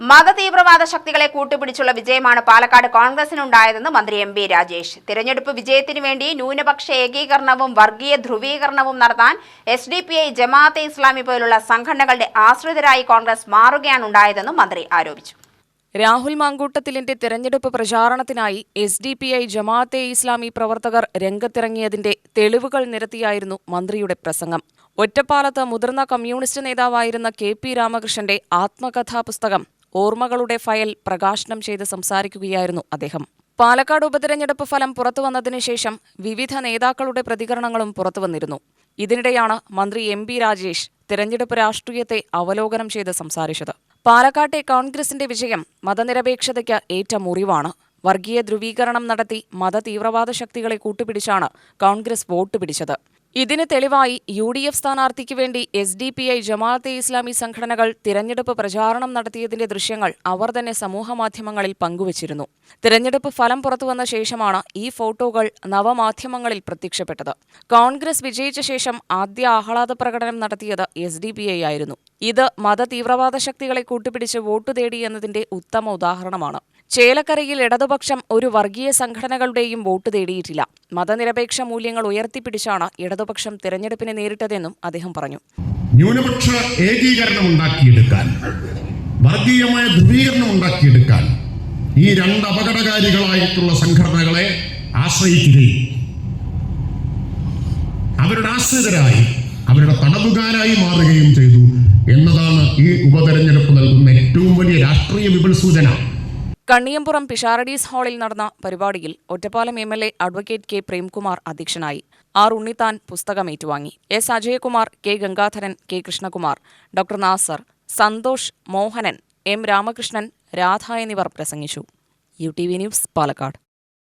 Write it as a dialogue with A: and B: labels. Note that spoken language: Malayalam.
A: മതതീവ്രവാദ ശക്തികളെ കൂട്ടുപിടിച്ചുള്ള വിജയമാണ് പാലക്കാട് കോൺഗ്രസിനുണ്ടായതെന്ന് മന്ത്രി എം ബി രാജേഷ്. തിരഞ്ഞെടുപ്പ് വിജയത്തിനു വേണ്ടി ന്യൂനപക്ഷ ഏകീകരണവും വർഗീയ ധ്രുവീകരണവും നടത്താൻ S D P I Jamaate Islami പോലുള്ള സംഘടനകളുടെ ആശ്രിതരായി കോൺഗ്രസ് മാറുകയാണ് ഉണ്ടായതെന്നും മന്ത്രി ആരോപിച്ചു.
B: രാഹുൽ മാങ്കൂട്ടത്തിലിന്റെ തെരഞ്ഞെടുപ്പ് പ്രചാരണത്തിനായി S D P I Jamaate Islami പ്രവർത്തകർ രംഗത്തിറങ്ങിയതിന്റെ തെളിവുകൾ നിരത്തിയായിരുന്നു മന്ത്രിയുടെ പ്രസംഗം. ഒറ്റപ്പാലത്ത് മുതിർന്ന കമ്മ്യൂണിസ്റ്റ് നേതാവായിരുന്ന കെ പി രാമകൃഷ്ണന്റെ ആത്മകഥാ പുസ്തകം ഓർമ്മകളുടെ ഫയൽ പ്രകാശനം ചെയ്ത് സംസാരിക്കുകയായിരുന്നു അദ്ദേഹം. പാലക്കാട് ഉപതെരഞ്ഞെടുപ്പ് ഫലം പുറത്തുവന്നതിനു ശേഷം വിവിധ നേതാക്കളുടെ പ്രതികരണങ്ങളും പുറത്തുവന്നിരുന്നു ഇതിനിടെയാണ് മന്ത്രി എം പി രാജേഷ് തിരഞ്ഞെടുപ്പ് രാഷ്ട്രീയത്തെ അവലോകനം ചെയ്ത് സംസാരിച്ചത്. പാലക്കാട്ടെ കോൺഗ്രസിന്റെ വിജയം മതനിരപേക്ഷതയ്ക്ക് ഏറ്റ മുറിവാണ്. വർഗീയ ധ്രുവീകരണം നടത്തി മതതീവ്രവാദ ശക്തികളെ കൂട്ടുപിടിച്ചാണ് കോൺഗ്രസ് വോട്ട് പിടിച്ചത്. ഇതിന് തെളിവായി യു ഡി എഫ് സ്ഥാനാർത്ഥിക്ക് വേണ്ടി S D P I Jamaate Islami സംഘടനകൾ തിരഞ്ഞെടുപ്പ് പ്രചാരണം നടത്തിയതിന്റെ ദൃശ്യങ്ങൾ അവർ തന്നെ സമൂഹമാധ്യമങ്ങളിൽ പങ്കുവച്ചിരുന്നു. തിരഞ്ഞെടുപ്പ് ഫലം പുറത്തുവന്ന ശേഷമാണ് ഈ ഫോട്ടോകൾ നവമാധ്യമങ്ങളിൽ പ്രത്യക്ഷപ്പെട്ടത്. കോൺഗ്രസ് വിജയിച്ച ശേഷം ആദ്യ ആഹ്ലാദ പ്രകടനം നടത്തിയത് എസ് ഡി പി ഐ ആയിരുന്നു. ഇത് മത തീവ്രവാദ ശക്തികളെ കൂട്ടുപിടിച്ച് വോട്ടു തേടി എന്നതിന്റെ ഉത്തമ ഉദാഹരണമാണ്. ചേലക്കരയിൽ ഇടതുപക്ഷം ഒരു വർഗീയ സംഘടനകളുടെയും വോട്ട് തേടിയിട്ടില്ല. മതനിരപേക്ഷ മൂല്യങ്ങൾ ഉയർത്തിപ്പിടിച്ചാണ് ഇടതുപക്ഷം തിരഞ്ഞെടുപ്പിനെ നേരിട്ടതെന്നും അദ്ദേഹം പറഞ്ഞു.
C: ന്യൂനപക്ഷ ഏകീകരണം ഉണ്ടാക്കിയെടുക്കാൻ വർഗീയമായ ധ്രുവീകരണം ഉണ്ടാക്കിയെടുക്കാൻ ഈ രണ്ട് അപകടകാരികളായിട്ടുള്ള സംഘടനകളെ ആശ്രയിക്കുകയും അവരുടെ ആശ്രിതരായി അവരുടെ തടവുകാരായി മാറുകയും ചെയ്തു എന്നതാണ് ഈ ഉപതെരഞ്ഞെടുപ്പ് നൽകുന്ന ഏറ്റവും വലിയ രാഷ്ട്രീയ വിപുൽ സൂചന
B: കണ്ണിയമ്പുറം പിഷാരഡീസ് ഹാളിൽ നടന്ന പരിപാടിയിൽ Ottapalam M L A advocate K Premkumar അധ്യക്ഷനായി. ആർ ഉണ്ണിത്താൻ പുസ്തകം ഏറ്റുവാങ്ങി S Ajayakumar K Gangadharan K Krishnakumar doctor Nasar Santhosh Mohanan M Ramakrishnan Radha എന്നിവർ പ്രസംഗിച്ചു. U T V news Palakkad.